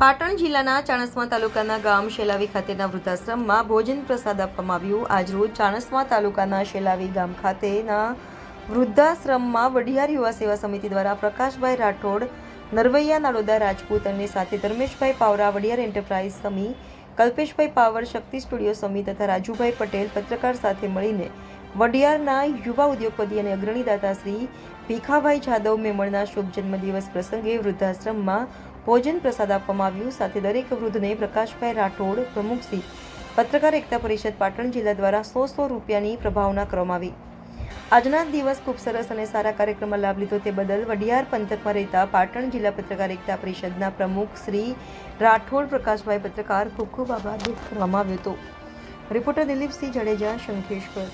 પાટણ જિલ્લાના ચાણસ્મા તાલુકાના ગામ શેલાવી ખાતેના વૃદ્ધાશ્રમમાં ભોજન પ્રસાદ આપવામાં આવ્યું. આજરોજ ચાણસ્મા તાલુકાના શેલાવી ગામ ખાતેના વૃદ્ધાશ્રમમાં વઢિયાર યુવા સેવા સમિતિ દ્વારા પ્રકાશભાઈ રાઠોડ, નરવૈયા નાડોદા રાજપૂત અને સાથે Dharmeshbhai Pavara Vadiyar enterprise Sami, Kalpeshbhai power, Shakti studio Sami તથા રાજુભાઈ પટેલ પત્રકાર સાથે મળીને વડિયારના યુવા ઉદ્યોગપતિ અને અગ્રણી દાતા શ્રી ભીખાભાઈ જાદવ મેમણના શુભ જન્મદિવસ પ્રસંગે વૃદ્ધાશ્રમમાં ભોજન પ્રસાદ આપવામાં આવ્યું. સાથે દરેક વૃદ્ધને પ્રકાશભાઈ રાઠોડ પ્રમુખશ્રી પત્રકાર એકતા પરિષદ પાટણ જિલ્લા દ્વારા સો સો રૂપિયાની પ્રભાવના કરવામાં આવી. આજના દિવસ ખૂબ સરસ અને સારા કાર્યક્રમમાં લાભ લીધો તે બદલ વડિયાર પંથકમાં રહેતા પાટણ જિલ્લા પત્રકાર એકતા પરિષદના પ્રમુખ શ્રી રાઠોડ, પ્રકાશભાઈ પત્રકાર ખૂબ ખૂબ આભાર વ્યક્ત કરવામાં આવ્યો હતો. રિપોર્ટર દિલીપસિંહ જાડેજા, શંખેશ્વર.